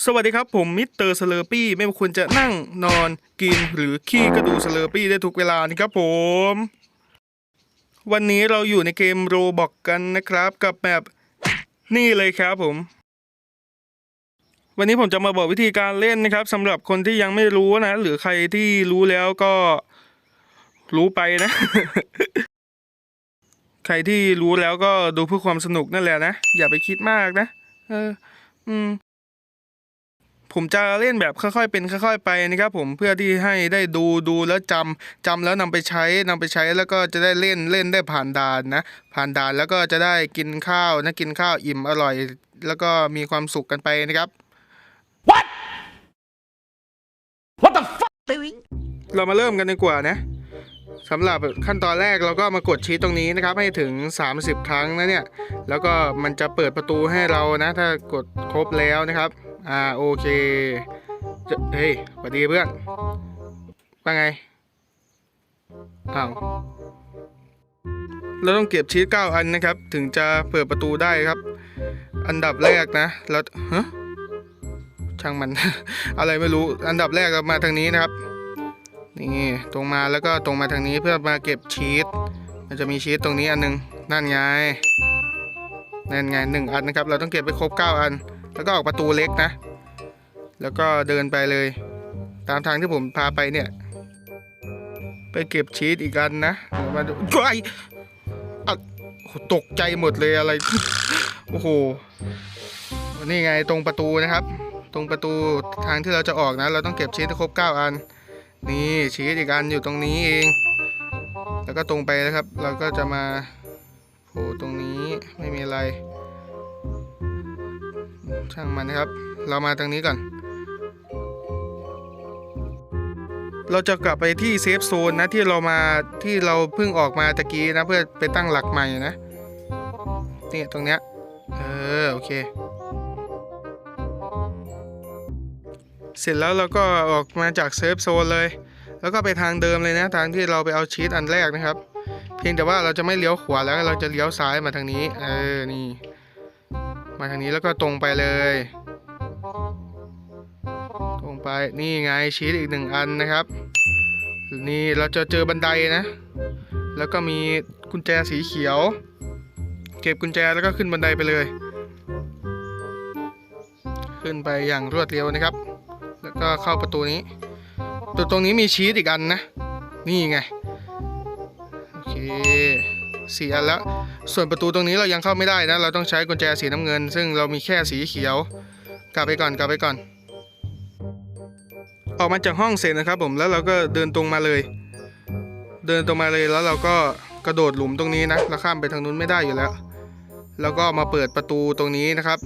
สวัสดีครับ ผมมิสเตอร์สเลอร์ปี้ไม่ว่าคุณจะนั่งนอนกินหรือขี้ก็ดูสเลอร์ปี้ได้ทุกเวลานี่ครับผม วันนี้เราอยู่ในเกมโรบอกกันนะครับ กับแบบนี่เลยครับผม วันนี้ผมจะมาบอกวิธีการเล่นนะครับสำหรับคนที่ยังไม่รู้นะ หรือใครที่รู้แล้วก็รู้ไปนะ ใครที่รู้แล้วก็ดูเพื่อความสนุกนั่นแหละนะ อย่าไปคิดมากนะ เออ อืม ผมจะเล่นแบบค่อยๆเป็นค่อย ๆ ไปนะครับผมเพื่อที่ให้ได้ดูดูแล้วจำจำแล้วนำไปใช้นำไปใช้แล้วก็จะได้เล่นเล่นได้ผ่านด่านนะผ่านด่านแล้วก็จะได้กินข้าวนะกินข้าวอิ่มอร่อย แล้วก็มีความสุขกันไปนะครับ What the fuck? เรามาเริ่มกันดีกว่านะสำหรับขั้นตอนแรกเราก็มากดชี้ตรงนี้นะครับ ให้ถึง 30 ครั้งนะเนี่ย แล้วก็มันจะเปิดประตูให้เรานะ ถ้ากดครบแล้วนะครับ อ่าโอเคจะเฮ้ยสวัสดีเพื่อนว่าไงอ้าวเราต้องเก็บชีสเก้าอันนะครับ ถึงจะเปิดประตูได้ครับ อันดับแรกนะแล้วฮะช่างมัน อะไรไม่รู้อันดับแรกมาทางนี้นะครับนี่ตรงมาแล้วก็ตรงมาทางนี้เพื่อมาเก็บชีสมันจะมีชีสตรงนี้อันหนึงนั่นไงนั่นไงหนึ่งอันนะครับ เราต้องเก็บไปครบเก้าอัน แล้วก็ออกประตูเล็กนะ แล้วก็เดินไปเลย ตามทางที่ผมพาไปเนี่ย ไปเก็บชีสอีกอันนะมาดูว้ายอะโอ้โหตกใจหมดเลยอะไร โอ้โห นี่ไงตรงประตูนะครับ ตรงประตูทางที่เราจะออกนะ เราต้องเก็บชีสครบเก้าอัน นี่ชีสอีกอันอยู่ตรงนี้เอง แล้วก็ตรงไปนะครับ เราก็จะมาโผล่ตรงนี้ไม่มีอะไร ช่างมันนะครับ เรามาทางนี้ก่อน เราจะกลับไปที่เซฟโซนนะที่เรามาที่เราเพิ่งออกมาตะกี้นะเพื่อไปตั้งหลักใหม่นะนี่ตรงเนี้ยเออโอเค เสร็จแล้วเราก็ออกมาจากเซฟโซนเลย แล้วก็ไปทางเดิมเลยนะทางที่เราไปเอาชีสอันแรกนะครับ เพียงแต่ว่าเราจะไม่เลี้ยวขวาแล้วเราจะเลี้ยวซ้ายมาทางนี้ เออนี่ มาทางนี้แล้วก็ตรงไปเลย ตรงไปนี่ไงชีสอีกหนึ่งอันนะครับ นี่เราจะเจอบันไดนะ แล้วก็มีกุญแจสีเขียว เก็บกุญแจแล้วก็ขึ้นบันไดไปเลย ขึ้นไปอย่างรวดเร็วนะครับ แล้วก็เข้าประตูนี้ตัวตรงนี้มีชีสอีกอันนะ นี่ไง โอเคสี่อันแล้ว ส่วนประตูตรงนี้เรายังเข้าไม่ได้นะ เราต้องใช้กุญแจสีน้ำเงิน ซึ่งเรามีแค่สีเขียว กลับไปก่อนกลับไปก่อน ออกมาจากห้องเสร็จนะครับผมแล้วเราก็เดินตรงมาเลย เดินตรงมาเลยแล้วเราก็กระโดดหลุมตรงนี้นะเราข้ามไปทางนู้นไม่ได้อยู่แล้ว แล้วก็มาเปิดประตูตรงนี้นะครับ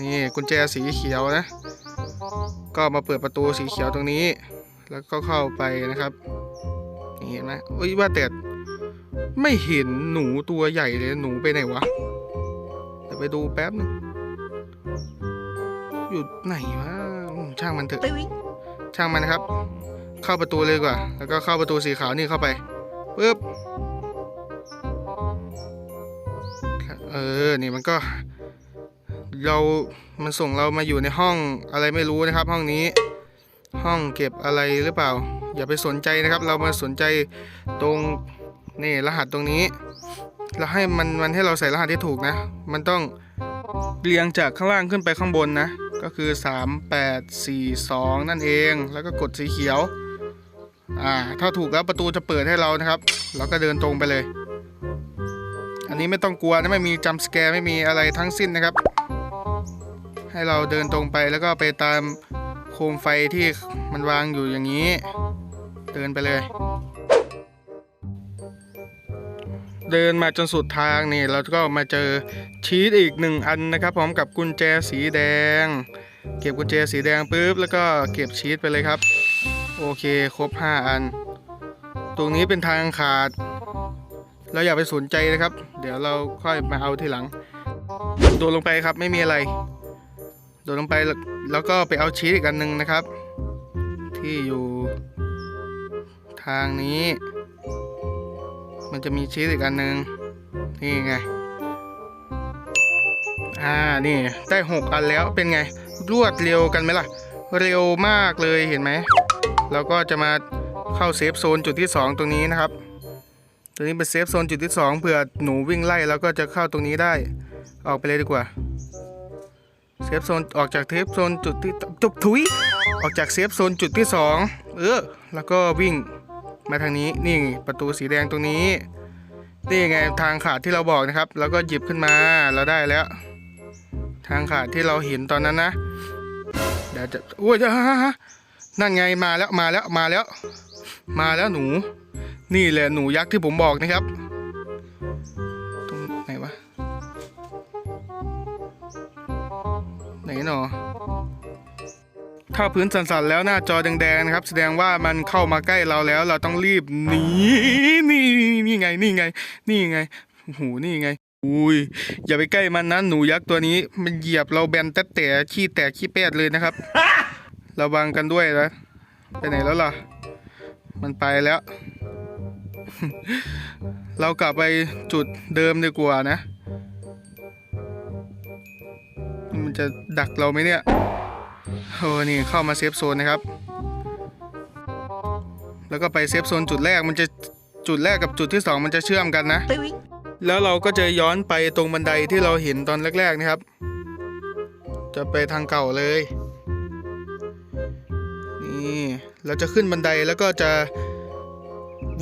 นี่กุญแจสีเขียวนะ ก็มาเปิดประตูสีเขียวตรงนี้ แล้วก็เข้าไปนะครับนี่เห็นไหมเอ้ยว่าแต่ ไม่เห็นหนูตัวใหญ่เลยหนูไปไหนวะเดี๋ยวไปดูแป๊บหนึงอยู่ไหนวะอืมช่างมันเถอะช่างมันนะครับ เข้าประตูเลยดีกว่า แล้วก็เข้าประตูสีขาวนี่เข้าไปปึ๊บเออนี่มันก็ เรามันส่งเรามาอยู่ในห้องอะไรไม่รู้นะครับ ห้องนี้ ห้องเก็บอะไรหรือเปล่า อย่าไปสนใจนะครับ เรามาสนใจตรง นี่รหัสตรงนี้ เราให้มันมันให้เราใส่รหัสที่ถูกนะ มันต้องเรียงจากข้างล่างขึ้นไปข้างบนนะ ก็คือ 3 8 4 2 นั่นเอง แล้วก็กดสีเขียว อ่า ถ้าถูกแล้วประตูจะเปิดให้เรานะครับ เราก็เดินตรงไปเลย อันนี้ไม่ต้องกลัวนะไม่มีจัมป์สแกร์ไม่มีอะไรทั้งสิ้นนะครับ ให้เราเดินตรงไปแล้วก็ไปตามโคมไฟที่มันวางอยู่อย่างนี้ เดินไปเลย เดินมาจนสุดทางนี่เราก็มาเจอชีสอีกหนึ่งอันนะครับพร้อมกับกุญแจสีแดง เก็บกุญแจสีแดงปุ๊บแล้วก็เก็บชีสไปเลยครับ โอเคครบ 5 อัน ตรงนี้เป็นทางขาด เราอย่าไปสนใจนะครับ เดี๋ยวเราค่อยมาเอาทีหลัง โดดลงไปครับไม่มีอะไร โดดลงไปแล้วก็ไปเอาชีสอีกอันหนึ่งนะครับ ที่อยู่ทางนี้ มันจะมีชีสอีกอันหนึ่งนี่ไง อ่า นี่ได้หกอันแล้วเป็นไง รวดเร็วกันไหมล่ะ เร็วมากเลยเห็นไหม เราก็จะมาเข้าเซฟโซนจุดที่ 2 ตรงนี้นะครับตัวนี้เป็นเซฟโซนจุดที่ 2เผื่อหนูวิ่งไล่แล้วก็จะเข้าตรงนี้ได้ ออกไปเลยดีกว่า เซฟโซนออกจากเซฟโซนจุดที่จุบถุย ออกจากเซฟโซนจุดที่ 2 เออ แล้วก็วิ่ง มาทางนี้นี่ประตูสีแดงตรงนี้ นี่ไงทางขาดที่เราบอกนะครับ แล้วก็หยิบขึ้นมาเราได้แล้ว ทางขาดที่เราเห็นตอนนั้นนะ เดี๋ยวจะโอ้ยฮะฮะนั่นไงมาแล้วมาแล้วมาแล้ว มาแล้วหนู นี่แหละหนูยักษ์ที่ผมบอกนะครับ ตรงไหนวะไหนหนอ ถ้าพื้นสั่นๆแล้วหน้าจอแดงๆนะครับ แสดงว่ามันเข้ามาใกล้เราแล้ว เราต้องรีบหนีนี่นี่ไงนี่ไง นี่ไงโอ้โหนี่ไงอุ้ยอย่าไปใกล้มันนะหนูยักษ์ตัวนี้ มันเหยียบเราแบนแต่แต่ขี้แตกขี้แปดเลยนะครับระวังกันด้วยนะไปไหนแล้วล่ะ มันไปแล้ว เรากลับไปจุดเดิมดีกว่านะ มันจะดักเราไหมเนี่ย โอ้นี่เข้ามาเซฟโซนนะครับ แล้วก็ไปเซฟโซนจุดแรกมันจะจุดแรกกับจุดที่สองมันจะเชื่อมกันนะ แล้วเราก็จะย้อนไปตรงบันไดที่เราเห็นตอนแรก ๆนะครับ จะไปทางเก่าเลย นี่เราจะขึ้นบันไดแล้วก็จะ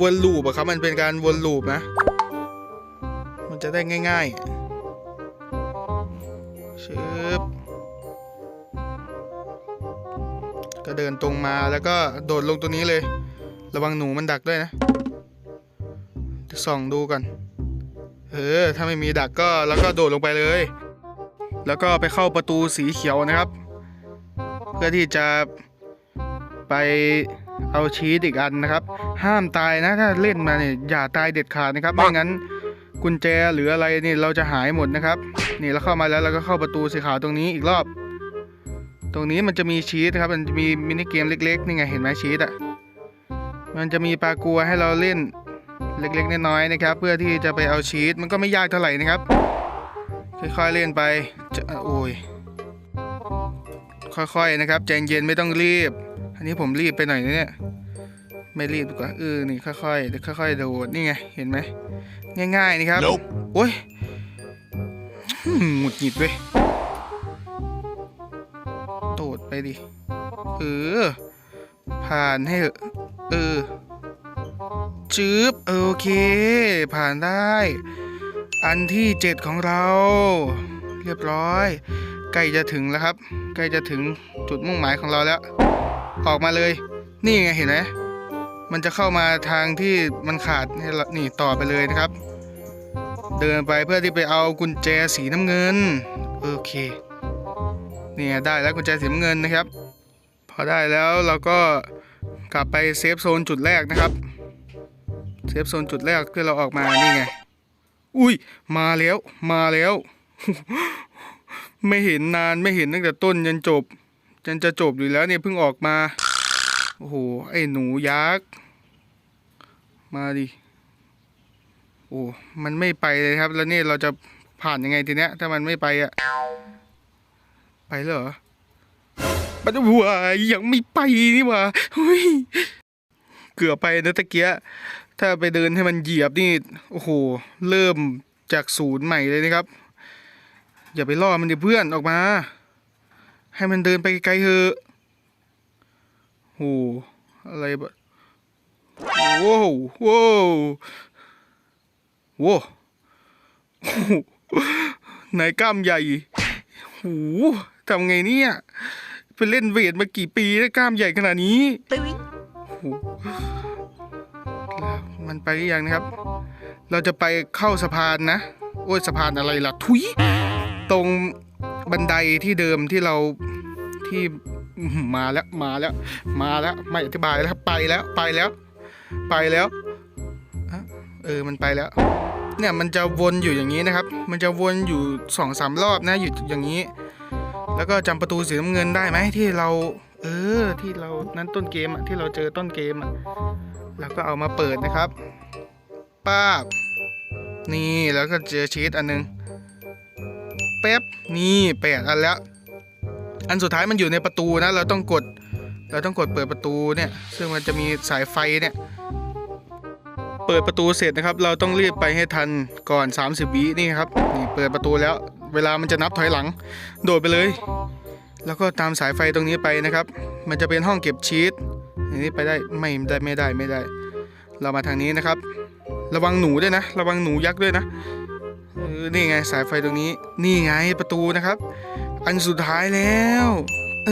วนลูปอะครับ มันเป็นการวนลูปนะ มันจะได้ง่ายๆเชึ บก็เดินตรงมาแล้วก็โดดลงตรงนี้เลย ระวังหนูมันดักด้วยนะส่องดูก่อน เออ ถ้าไม่มีดักก็แล้วก็โดดลงไปเลย แล้วก็ไปเข้าประตูสีเขียวนะครับ เพื่อที่จะไปเอาชีสอีกอันนะครับ ห้ามตายนะถ้าเล่นมาเนี่ยอย่าตายเด็ดขาดนะครับ ไม่งั้นกุญแจหรืออะไรนี่เราจะหายหมดนะครับ นี่เราเข้ามาแล้วเราก็เข้าประตูสีขาวตรงนี้อีกรอบ ตรงนี้มันจะมีชีสนะครับ มันจะมีมินิเกมเล็กๆนี่ไงเห็นไหมชีสอะ มันจะมีปลากัวให้เราเล่นเล็กๆน้อยๆนะครับ เพื่อที่จะไปเอาชีสมันก็ไม่ยากเท่าไหร่นะครับ ค่อยๆเล่นไปจะโอ้ยค่อยๆนะครับใจเย็นไม่ต้องรีบ อันนี้ผมรีบไปหน่อยนะเนี่ยไม่รีบดีกว่าเออนี่ค่อยๆเดี๋ยวค่อยๆโดดนี่ไงเห็นไหมง่ายๆนี่ครับ Nope โอ้ยอืมหงุดหงิดเว้ย โดดไปดิ เออ ผ่านให้เถอะ เออ จืบโอเค ผ่านได้ อันที่เจ็ดของเรา เรียบร้อย ใกล้จะถึงแล้วครับ ใกล้จะถึงจุดมุ่งหมายของเราแล้ว ออกมาเลย นี่ไงเห็นไหมมันจะเข้ามาทางที่มันขาดนี่นี่ต่อไปเลยนะครับ เดินไปเพื่อที่ไปเอากุญแจสีน้ำเงิน โอเค เนี่ยได้แล้วกุญแจสีเงินนะครับ พอได้แล้วเราก็กลับไปเซฟโซนจุดแรกนะครับ เซฟโซนจุดแรกที่เราออกมานี่ไง อุ้ยมาแล้วมาแล้ว ไม่เห็นนานไม่เห็นตั้งแต่ต้นยันจบจนจะจบอยู่แล้วเนี่ยเพิ่งออกมา โอ้โหไอ้หนูยักษ์ มาดิโอ้ มันไม่ไปเลยครับ แล้วนี่เราจะผ่านยังไงทีเนี้ย ถ้ามันไม่ไปอะ ไปแล้วเหรอมันวัวยังไม่ไปนี่หว่าเฮ้ยเกือบไปนะตะเกียะถ้าไปเดินให้มันเหยียบนี่ โอ้โห เริ่มจากศูนย์ใหม่เลยนะครับ อย่าไปล่อมันดิเพื่อนออกมา ให้มันเดินไปไกลๆเถอะโอ้โหอะไรบะโว้วโว้วโว้วโอ้โหนายกล้ามใหญ่โอ้โห ทำไงเนี่ยไปเล่นเวทมากี่ปีแล้วกล้ามใหญ่ขนาดนี้โอ้โหแล้วมันไปหรือยังนะครับ เราจะไปเข้าสะพานนะ โอ้ยสะพานอะไรล่ะ ทุย ตรงบันไดที่เดิมที่เราที่อื้อหือมาแล้วมาแล้ว มาแล้วไม่อธิบายแล้วครับไปแล้วไปแล้ว ไปแล้วอะเออมันไปแล้ว เนี่ยมันจะวนอยู่อย่างนี้นะครับ มันจะวนอยู่สองสามรอบนะอยู่อย่างนี้ แล้วก็จำประตูสีน้ำเงินได้ไหมที่เรา เออที่เรานั้นต้นเกมอะที่เราเจอต้นเกมอะแล้วก็เอามาเปิดนะครับป้าบนี่แล้วก็เจอชีสอันหนึงแป๊บนี่แปดอันแล้ว อันสุดท้ายมันอยู่ในประตูนะ เราต้องกด เราต้องกดเปิดประตูเนี่ย ซึ่งมันจะมีสายไฟเนี่ย เปิดประตูเสร็จนะครับ เราต้องรีบไปให้ทันก่อน 30วินี่ครับ นี่เปิดประตูแล้ว เวลามันจะนับถอยหลัง โดดไปเลย แล้วก็ตามสายไฟตรงนี้ไปนะครับ มันจะเป็นห้องเก็บชีตอันนี้ไปได้ไม่ได้ไม่ได้ไม่ได้ เรามาทางนี้นะครับ ระวังหนูด้วยนะ ระวังหนูยักษ์ด้วยนะนี่ไงสายไฟตรงนี้ นี่ไงประตูนะครับ อันสุดท้ายแล้ว เอ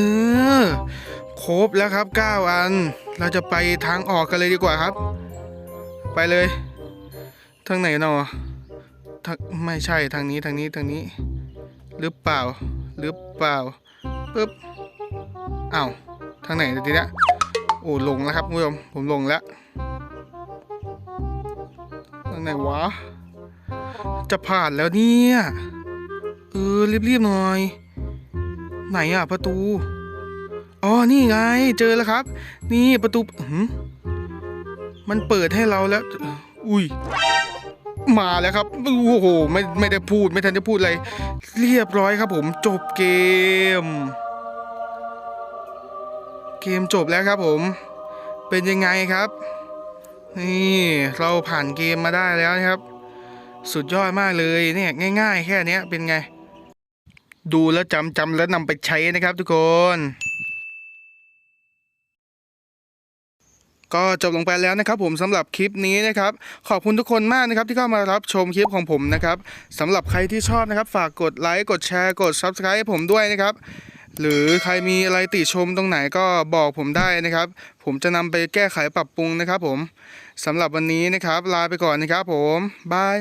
อ ครบแล้วครับ 9 อัน เราจะไปทางออกกันเลยดีกว่าครับ ไปเลย ทางไหนเนาะ ไม่ใช่ทางนี้ทางนี้ทางนี้ หรือเปล่า หรือเปล่าปึ๊บอ้าวทางไหนทีเนี้ยโอ้ลงแล้วครับคุณผู้ชมผมลงแล้วทางไหนวะจะผ่านแล้วเนี่ยเออรีบๆหน่อย ไหนอะประตูอ๋อนี่ไงเจอแล้วครับ นี่ประตูมันเปิดให้เราแล้ว อุ้ย มาแล้วครับโอ้โหไม่ไม่ได้พูดไม่ทันได้พูดอะไร เรียบร้อยครับผมจบเกม เกมจบแล้วครับผม เป็นยังไงครับ นี่เราผ่านเกมมาได้แล้วนะครับ สุดยอดมากเลยเนี่ยง่าย ๆ แค่นี้เป็นไง ดูแล้วจำจำแล้วนำไปใช้นะครับทุกคน ก็จบลงไปแล้วนะครับผมสำหรับคลิปนี้นะครับ ขอบคุณทุกคนมากนะครับที่เข้ามารับชมคลิปของผมนะครับสำหรับใครที่ชอบนะครับ ฝากกดไลค์กดแชร์กด Subscribe ให้ผมด้วยนะครับ หรือใครมีอะไรติชมตรงไหนก็บอกผมได้นะครับ ผมจะนำไปแก้ไขปรับปรุงนะครับ ผมสำหรับวันนี้นะครับ ลาไปก่อนนะครับ ผมบาย